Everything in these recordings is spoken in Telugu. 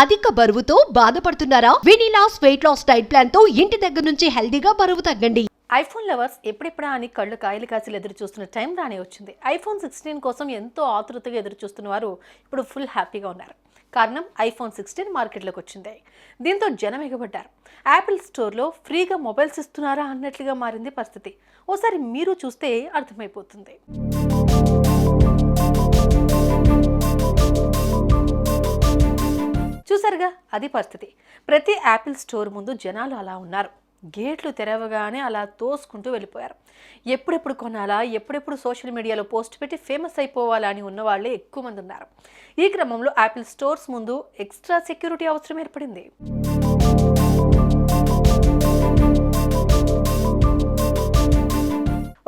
అధిక బరువుతో బాధపడుతున్నారా? వెనీలాస్ వెయిట్ లాస్ డైట్ ప్లాన్తో ఇంటి దగ్గర నుంచి హెల్దీగా బరువు తగ్గండి. ఐఫోన్ లవర్స్ ఎప్పుడెప్పుడా అని కళ్ళు కాయలు కాసిలు ఎదురు చూస్తున్న టైం రానే వచ్చింది. ఐఫోన్ సిక్స్టీన్ కోసం ఎంతో ఆతృతగా ఎదురు చూస్తున్న వారు ఇప్పుడు ఫుల్ హ్యాపీగా ఉన్నారు. కారణం ఐఫోన్ సిక్స్టీన్ మార్కెట్లోకి వచ్చింది. దీంతో జనం ఎగబడ్డారు. యాపిల్ స్టోర్లో ఫ్రీగా మొబైల్స్ ఇస్తున్నారా అన్నట్లుగా మారింది పరిస్థితి. ఓసారి మీరు చూస్తే అర్థమైపోతుంది. చూసారుగా అది పరిస్థితి. ప్రతి యాపిల్ స్టోర్ ముందు జనాలు అలా ఉన్నారు. గేట్లు తెరవగానే అలా తోసుకుంటూ వెళ్ళిపోయారు. ఎప్పుడెప్పుడు కొనాలా ఎప్పుడెప్పుడు సోషల్ మీడియాలో పోస్ట్ పెట్టి ఫేమస్ అయిపోవాలా అని ఉన్న వాళ్ళే ఎక్కువ మంది ఉన్నారు. ఈ క్రమంలో యాపిల్ స్టోర్స్ ముందు ఎక్స్ట్రా సెక్యూరిటీ అవసరం ఏర్పడింది.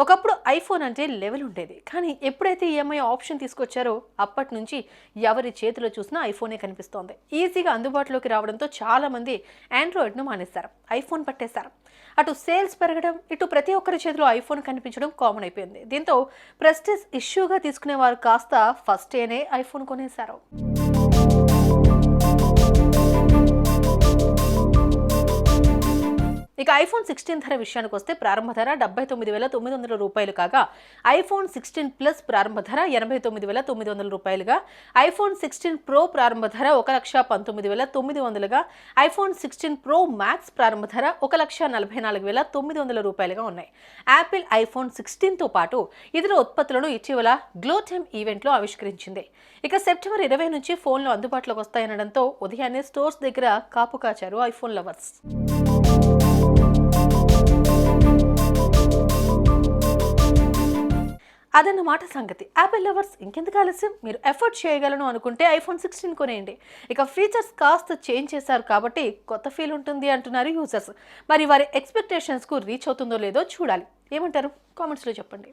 ఒకప్పుడు ఐఫోన్ అంటే లెవెల్ ఉండేది. కానీ ఎప్పుడైతే ఈఎంఐ ఆప్షన్ తీసుకొచ్చారో అప్పటి నుంచి ఎవరి చేతిలో చూసినా ఐఫోనే కనిపిస్తోంది. ఈజీగా అందుబాటులోకి రావడంతో చాలామంది ఆండ్రాయిడ్ను మానేశారు. ఐఫోన్ పట్టేశారు. అటు సేల్స్ పెరగడం ఇటు ప్రతి ఒక్కరి చేతిలో ఐఫోన్ కనిపించడం కామన్ అయిపోయింది. దీంతో ప్రెస్టేజ్ ఇష్యూగా తీసుకునేవారు కాస్త ఫస్ట్ ఐఫోన్ కొనేశారు. ఇక ఐఫోన్ సిక్స్టీన్ ధర విషయానికి వస్తే ప్రారంభ ధర డెబ్బై తొమ్మిది వేల తొమ్మిది వందల రూపాయలు కాగా ఐఫోన్ సిక్స్టీన్ ప్లస్ ప్రారంభ ధర ఎనభై తొమ్మిది వేల తొమ్మిది వందల రూపాయలుగా ఐఫోన్ సిక్స్టీన్ ప్రో ప్రారంభ ధర ఒక లక్ష పంతొమ్మిది వేల తొమ్మిది వందలుగా ఐఫోన్ సిక్స్టీన్ ప్రో మ్యాక్స్ ప్రారంభ ధర ఒక లక్ష నలభై నాలుగు వేల తొమ్మిది వందల రూపాయలుగా ఉన్నాయి. యాపిల్ ఐఫోన్ సిక్స్టీన్తో పాటు ఇతర ఉత్పత్తులను ఇటీవల గ్లోటెమ్ ఈవెంట్లో ఆవిష్కరించింది. ఇక సెప్టెంబర్ ఇరవై నుంచి ఫోన్లు అందుబాటులోకి వస్తాయనడంతో ఉదయాన్నే స్టోర్స్ దగ్గర కాపు కాచారు ఐఫోన్ లవర్స్. అదన్నమాట సంగతి. యాపిల్ లవర్స్ ఇంకెందుకు ఆలస్యం? మీరు ఎఫర్ట్ చేయగలను అనుకుంటే ఐఫోన్ సిక్స్టీన్ కొనేయండి. ఇక ఫీచర్స్ కాస్త చేంజ్ చేశారు కాబట్టి కొత్త ఫీల్ ఉంటుంది అంటున్నారు యూజర్స్ మరి వారి ఎక్స్పెక్టేషన్స్కు రీచ్ అవుతుందో లేదో చూడాలి. ఏమంటారు? కామెంట్స్లో చెప్పండి.